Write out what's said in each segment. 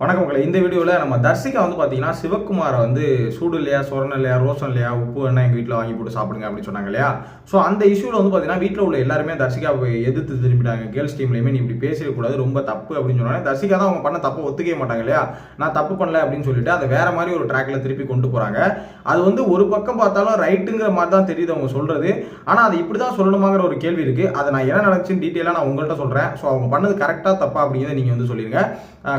வணக்கம் மக்களை. இந்த வீடியோவில் நம்ம தர்சிகா வந்து பார்த்தீங்கன்னா சிவகுமாரை வந்து சூடு இல்லையா சொரணம் இல்லையா ரோசம் இல்லையா உப்பு என்ன எங்கள் வீட்டில் வாங்கி போட்டு சாப்பிடுங்க அப்படின்னு சொன்னாங்க இல்லையா? ஸோ அந்த இஷ்யூவில் வந்து பார்த்தீங்கன்னா வீட்டில் உள்ள எல்லாருமே தர்சிகா எதிர்த்து திரும்பிட்டாங்க. கேர்ள்ஸ் டீம்லையுமே நீ இப்படி பேசிடக்கூடாது ரொம்ப தப்பு அப்படின்னு சொன்னாங்க. தர்சிகா தான் அவங்க பண்ண தப்பை ஒத்துக்கவே மாட்டாங்க இல்லையா? நான் தப்பு பண்ணல அப்படின்னு சொல்லிட்டு அதை வேற மாதிரி ஒரு ட்ராக்ல திருப்பி கொண்டு போகிறாங்க அது வந்து ஒரு பக்கம் பார்த்தாலும் ரைட்டுங்கிற மாதிரி தான் தெரியுது அவங்க சொல்கிறது ஆனால் அது இப்படி தான் சொல்லணுமாங்கிற ஒரு கேள்வி இருக்குது அதை நான் என்ன நடந்துச்சுன்னு டீட்டெயிலாக நான் உங்கள்கிட்ட சொல்கிறேன் ஸோ அவங்க பண்ணது கரெக்டாக தப்பா அப்படிங்கிறத நீங்கள் வந்து சொல்லிடுங்க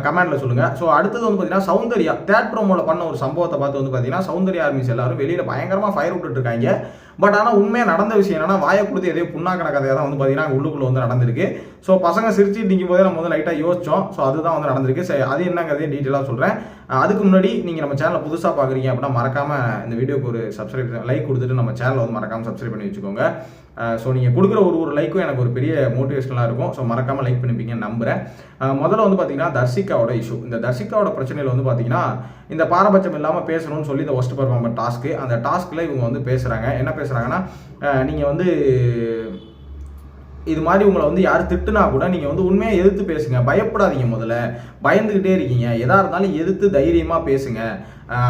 கமெண்ட்ல சொல்லுங்க ஸோ அடுத்தது வந்து பார்த்தீங்கன்னா சௌந்தர்யா. தேட் ப்ரோமோவில் பண்ண ஒரு சம்பவத்தை பார்த்து வந்து பார்த்தீங்கன்னா சௌந்தர்யா ஆர்மிஸ் எல்லாரும் வெளியில் பயங்கரமாக ஃபயர் விட்டுட்டு இருக்காங்க பட் ஆனால் உண்மையாக நடந்த விஷயம் என்னன்னா வாயை கொடுத்து எதையோ புண்ணாக்கின கதையாக தான் வந்து பார்த்தீங்கன்னா உள்ளுக்குள்ளே வந்து நடந்திருக்கு. ஸோ பசங்க சிரிச்சுட்டு நிற்கும் போதே நம்ம வந்து லைட்டாக யோசிச்சோம். ஸோ அதுதான் வந்து நடந்திருக்கு. சரி அது என்னங்கிறதையும் டீட்டெயிலாக சொல்கிறேன் அதுக்கு முன்னாடி நீங்கள் நம்ம சேனலை புதுசாக பார்க்குறீங்க அப்படின்னா மறக்காமல் இந்த வீடியோக்கு ஒரு சப்ஸ்கிரைப் லைக் கொடுத்துட்டு நம்ம சேனலை வந்து மறக்காமல் சப்ஸ்கிரைப் பண்ணி வச்சுக்கோங்க. ஸோ நீங்கள் கொடுக்குற ஒரு ஒரு லைக்கும் எனக்கு ஒரு பெரிய மோட்டிவேஷனலாக இருக்கும். ஸோ மறக்காமல் லைக் பண்ணிப்பீங்கன்னு நம்புகிறேன் முதல்ல வந்து பார்த்தீங்கன்னா தர்ஷிகாவோட இஷ்யூ இந்த தர்ஷிகாவோட பிரச்சனையில் வந்து பார்த்தீங்கன்னா இந்த பாரபட்சம் இல்லாமல் பேசணும்னு சொல்லி இந்த ஒஸ்ட் பர்ஃபார்மர் டாஸ்க்கு அந்த டாஸ்க்கில் இவங்க வந்து பேசுகிறாங்க என்ன பேசுகிறாங்கன்னா நீங்கள் வந்து இது மாதிரி உங்களை வந்து யார் திட்டுனா கூட நீங்கள் வந்து உண்மையாக எதிர்த்து பேசுங்க. பயப்படாதீங்க முதல்ல. பயந்துக்கிட்டே இருக்கீங்க. எதாக இருந்தாலும் எதிர்த்து தைரியமாக பேசுங்க.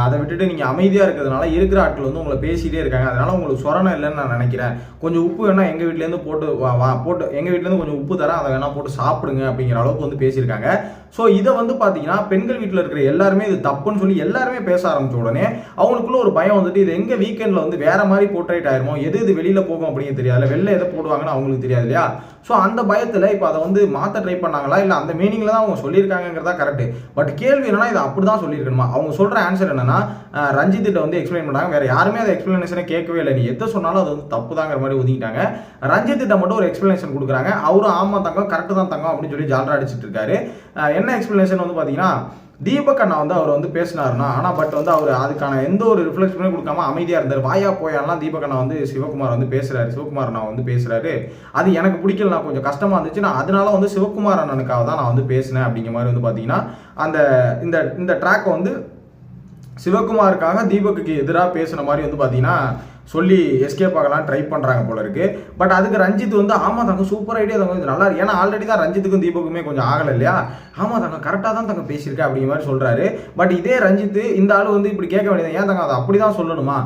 அதை விட்டுட்டு நீங்கள் அமைதியாக இருக்கிறதுனால இருக்கிற ஆட்கள் வந்து உங்களை பேசிகிட்டே இருக்காங்க. அதனால உங்களுக்கு சொரணம் இல்லைன்னு நான் நினைக்கிறேன். கொஞ்சம் உப்பு வேணால் எங்கள் வீட்டிலேருந்து போட்டு வா வா போட்டு எங்கள் வீட்லேருந்து கொஞ்சம் உப்பு தரேன். அதை வேணால் போட்டு சாப்பிடுங்க அப்படிங்கிற அளவுக்கு வந்து பேசியிருக்காங்க. ஸோ இதை வந்து பார்த்தீங்கன்னா பெண்கள் வீட்டில் இருக்கிற எல்லாருமே இது தப்புன்னு சொல்லி எல்லாருமே பேச ஆரம்பிச்ச உடனே அவங்களுக்குள்ள ஒரு பயம் வந்துட்டு இது எங்கள் வீக்கெண்டில் வந்து வேற மாதிரி போர்ட்ரேட் ஆயிருமோ? எது இது வெளியில் போகும் அப்படின்னு தெரியாது. வெளில எதை போடுவாங்கன்னு அவங்களுக்கு தெரியாது இல்லையா? ஸோ அந்த பயத்தில் இப்போ அதை வந்து மாற்ற ட்ரை பண்ணாங்களா? இல்லை அந்த மீனிங்கில் தான் அவங்க சொல்லியிருக்காங்கிறதா கரெக்ட் பட் கேள்வி என்னன்னா இதை அப்படி தான் சொல்லியிருக்கணுமா? அவங்க சொல்கிற ஆன்சர் என்னன்னா அஹ், ரஞ்சித்திட்ட வந்து எக்ஸ்பிளைன் பண்ணாங்க. வேற யாருமே அதை எக்ஸ்பிளனேஷனை கேட்கவே இல்லை. நீ எதை சொன்னாலும் அது வந்து தப்பு தாங்கிற மாதிரி ஒதுங்கிட்டாங்க ரஞ்சித்திட்ட மட்டும் ஒரு எக்ஸ்பிளனேஷன் கொடுக்குறாங்க. அவரும் ஆமா தங்கம் கரெக்டு தான் தங்கம் அப்படின்னு சொல்லி ஜாலரா அடிச்சிட்டு இருக்காரு. என்ன எக்ஸ்பிளனேஷன் வந்து பார்த்தீங்கன்னா தீபக் அண்ணா வந்து அவர் வந்து பேசினாருன்னா ஆனால் பட் வந்து அவர் அதுக்கான எந்த ஒரு ரிஃப்ளெக்ஷனும் கொடுக்காம அமைதியாக இருந்தார். வாயா போயாலாம் தீபக் அண்ணா வந்து சிவகுமார் வந்து பேசுகிறாரு சிவகுமார் அண்ணா வந்து பேசுகிறாரு அது எனக்கு பிடிக்கல நான் கொஞ்சம் கஷ்டமாக இருந்துச்சு. நான் அதனால வந்து சிவகுமார் அண்ணனுக்காக தான் நான் வந்து பேசினேன் அப்படிங்கிற மாதிரி வந்து பார்த்தீங்கன்னா அந்த இந்த இந்த ட்ராக்கை வந்து சிவகுமாருக்காக தீபக்குக்கு எதிராக பேசுன மாதிரி வந்து பார்த்தீங்கன்னா சொல்லி எஸ்கேப் ஆகலாம் ட்ரை பண்ணுறாங்க போல இருக்கு. பட் அதுக்கு ரஞ்சித் வந்து ஆமாம் தங்க சூப்பர் ஐடியா தங்க இது நல்லா ஏன்னா ஆல்ரெடி தான் ரஞ்சித்துக்கும் தீபக்குமே கொஞ்சம் ஆகலை இல்லையா? ஆமாம் தங்க கரெக்டாக தான் தங்க பேசியிருக்கேன் அப்படிங்கிற மாதிரி சொல்கிறாரு பட் இதே ரஞ்சித் இந்த ஆள் வந்து இப்படி கேட்க வேண்டியது ஏன் தங்க அதை அப்படி தான் சொல்லணுமா?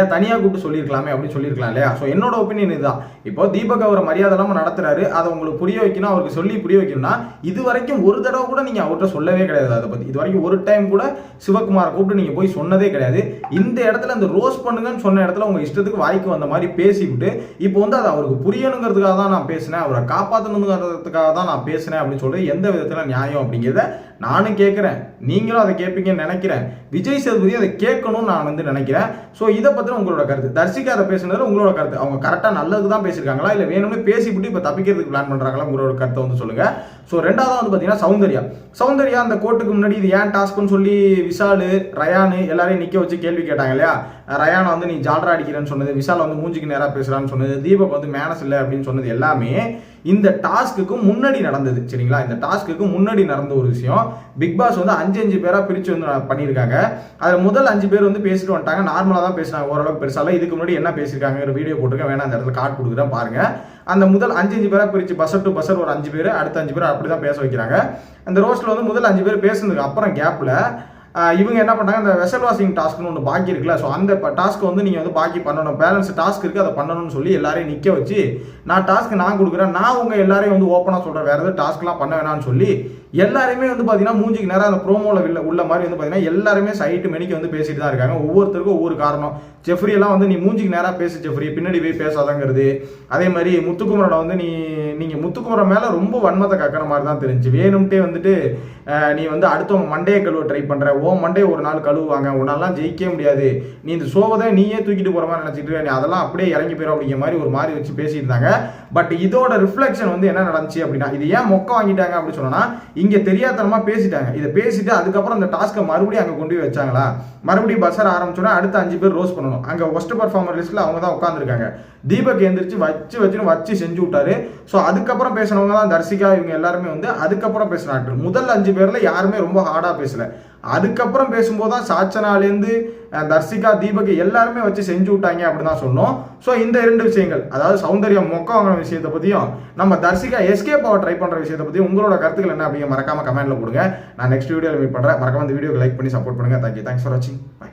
ஏன் தனியாக கூப்பிட்டு சொல்லியிருக்கலாமே அப்படின்னு சொல்லியிருக்கலாம் இல்லையா? ஸோ என்னோட ஒப்பீனியன் இதுதான். இப்போ தீபக் அவரை மரியாதை இல்லாமல் நடத்துறாரு. அதை உங்களுக்கு புரிய வைக்கணும் அவருக்கு சொல்லி புரிய வைக்கணும்னா இது வரைக்கும் ஒரு தடவை கூட நீங்கள் அவர்கிட்ட சொல்லவே கிடையாது அதை பற்றி இது வரைக்கும் ஒரு டைம் கூட சிவகுமாரை கூப்பிட்டு நீங்கள் போய் சொன்னதே கிடையாது. இந்த இடத்துல அந்த ரோஸ் பண்ணுங்கன்னு சொன்ன இடத்துல உங்கள் இஷ்டத்துக்கு வாய்க்கு வந்த மாதிரி பேசிவிட்டு இப்போ வந்து அது அவருக்கு புரியணுங்கிறதுக்காக தான் நான் பேசினேன். அவரை காப்பாற்றணுங்கிறதுக்காக தான் நான் பேசினேன் அப்படின்னு சொல்லிட்டு எந்த விதத்தில் நியாயம் அப்படிங்கிறத நானும் கேட்குறேன் நீங்களும் அதை கேட்பீங்கன்னு நினைக்கிறேன். விஜய் சேதுபதி அதை கேட்கணும்னு நான் வந்து நினைக்கிறேன். ஸோ இதை பற்றின உங்களோட கருத்து. தர்சிகா அதை பேசுனது உங்களோட கருத்து. அவங்க கரெக்டாக நல்லதுக்கு தான் பேசியிருக்காங்களா? இல்லை வேணும்னு பேசிவிட்டு இப்போ தப்பிக்கிறதுக்கு பிளான் பண்ணுறாங்களா உங்களோட கருத்தை வந்து சொல்லுங்க. ஸோ ரெண்டாவது வந்து பார்த்தீங்கன்னா சௌந்தர்யா. சௌந்தர்யா அந்த கோர்ட்டுக்கு முன்னாடி இது ஏன் டாஸ்க்னு சொல்லி விஷாலு ரயானு எல்லாரையும் நிற்க வச்சு கேள்வி கேட்டாங்க இல்லையா? ரயானை வந்து நீ ஜால்ரா அடிக்கிறேன்னு சொன்னது விஷால் வந்து மூஞ்சிக்கு நேராக பேசுகிறான்னு சொன்னது தீபக் வந்து மேனஸ் இல்லை அப்படின்னு சொன்னது எல்லாமே இந்த டாஸ்க்கு முன்னாடி நடந்தது. சரிங்களா? இந்த டாஸ்க்குக்கு முன்னாடி நடந்த ஒரு விஷயம். பிக் பாஸ் வந்து அஞ்சு அஞ்சு பேரா பிரிச்சு வந்து பண்ணியிருக்காங்க. அதில் முதல் அஞ்சு பேர் வந்து பேசிட்டு வந்துட்டாங்க. நார்மலாக தான் பேசினாங்க. ஓரளவுக்கு பெருசால இதுக்கு முன்னாடி என்ன பேசியிருக்காங்க? வீடியோ போட்டிருக்கேன். வேணா அந்த இடத்துல கார்டு கொடுக்குறேன் பாருங்க. அந்த முதல் அஞ்சு அஞ்சு பேரா பிரிச்சு பஸ்ஸர் டு பஸ் ஒரு அஞ்சு பேர் அடுத்த அஞ்சு பேர் அப்படி தான் பேச வைக்கிறாங்க. அந்த ரோஸ்ட்ல வந்து முதல் அஞ்சு பேர் பேசுனதுக்கு அப்புறம் கேப்ல இவங்க என்ன பண்ணாங்க இந்த வெசல் வாஷிங் டாஸ்க்னு ஒன்று பாக்கி இருக்குல்ல ஸோ அந்த டாஸ்க் வந்து நீங்கள் வந்து பாக்கி பண்ணணும். பேலன்ஸ் டாஸ்க் இருக்குது அதை பண்ணணும்னு சொல்லி எல்லாரையும் நிற்க வச்சு நான் டாஸ்க் நான் கொடுக்குறேன் நான் உங்கள் எல்லாரையும் வந்து ஓப்பனாக சொல்கிறேன் வேறு எதாவது டாஸ்க்லாம் பண்ண வேணாம்னு சொல்லி எல்லாருமே வந்து பார்த்தீங்கன்னா மூஞ்சிக்கு நேரம் அந்த ப்ரோமோவில் உள்ள உள்ள மாதிரி வந்து பார்த்தீங்கன்னா எல்லாருமே சைட்டு மெனிக்கு வந்து பேசிட்டு தான் இருக்காங்க. ஒவ்வொருத்தருக்கும் ஒவ்வொரு காரணம். ஜெஃப்ரியெல்லாம் வந்து நீ மூஞ்சிக்கு நேராக பேசு ஜெஃப்ரி பின்னாடி போய் பேசாதங்கிறது. அதே மாதிரி முத்துக்குமரோட வந்து நீ நீங்கள் முத்துக்குமரம் மேலே ரொம்ப வன்மத்தை கக்கிற மாதிரி தான் தெரிஞ்சு. வேணும்ட்டே வந்துட்டு நீ வந்து அடுத்தவங்க மண்டையை கழுவ ட்ரை பண்ணுற ஓ மண்டே ஒரு நாள் கழுவுவாங்க. உன்னாலாம் ஜெயிக்கவே முடியாது. நீ இந்த சோவை தான் நீயே தூக்கிட்டு போகிற மாதிரி நினச்சிட்டு நீ அதெல்லாம் அப்படியே இறங்கி போயிடும் அப்படிங்கிற மாதிரி ஒரு மாதிரி வச்சு பேசியிருந்தாங்க பட் இதோட ரிஃப்ளெக்ஷன் வந்து என்ன நடந்துச்சு அப்படின்னா இது ஏன் மொக்க வாங்கிட்டாங்க அப்படின்னு சொன்னா இங்க தெரியாதனமா பேசிட்டாங்க. இதை பேசிட்டு அதுக்கப்புறம் அந்த டாஸ்க்கை மறுபடியும் அங்க கொண்டு போய் வச்சாங்களா? மறுபடியும் பஸ்ஸர் ஆரம்பிச்சோன்னா அடுத்த அஞ்சு பேர் ரோஸ் பண்ணணும். அங்க ஒஸ்ட் பர்ஃபார்மர் லிஸ்ட்ல அவங்க தான் உட்காந்துருக்காங்க தீபக் எந்திரிச்சு வச்சு வச்சுன்னு வச்சு செஞ்சு விட்டாரு. ஸோ அதுக்கப்புறம் பேசினவங்க தான் தர்சிகா இவங்க எல்லாருமே வந்து அதுக்கப்புறம் பேசின முதல் அஞ்சு பேர்ல யாருமே ரொம்ப ஹார்டாக பேசலை. அதுக்கப்புறம் பேசும்போது தான் சாச்சனாலேருந்து தர்சிகா தீபக் எல்லாருமே வச்சு செஞ்சு விட்டாங்க அப்படின்னு தான் சொன்னோம். ஸோ இந்த இரண்டு விஷயங்கள் அதாவது சௌந்தர்யம் மொக்க வாங்கின விஷயத்தை பற்றியும் நம்ம தர்சிகா எஸ்கேப் ஆக ட்ரை பண்ணுற விஷயத்தை பற்றியும் உங்களோட கருத்துக்கள் என்ன அப்படிங்க மறக்காம கமெண்ட்ல கொடுங்க நான் நெக்ஸ்ட் வீடியோவில் மீட் பண்ணுறேன் மறக்காம இந்த வீடியோக்கு லைக் பண்ணி சப்போர்ட் பண்ணுங்க. தேங்க்யூ தேங்க்ஸ் ஃபார் வாட்சிங் பை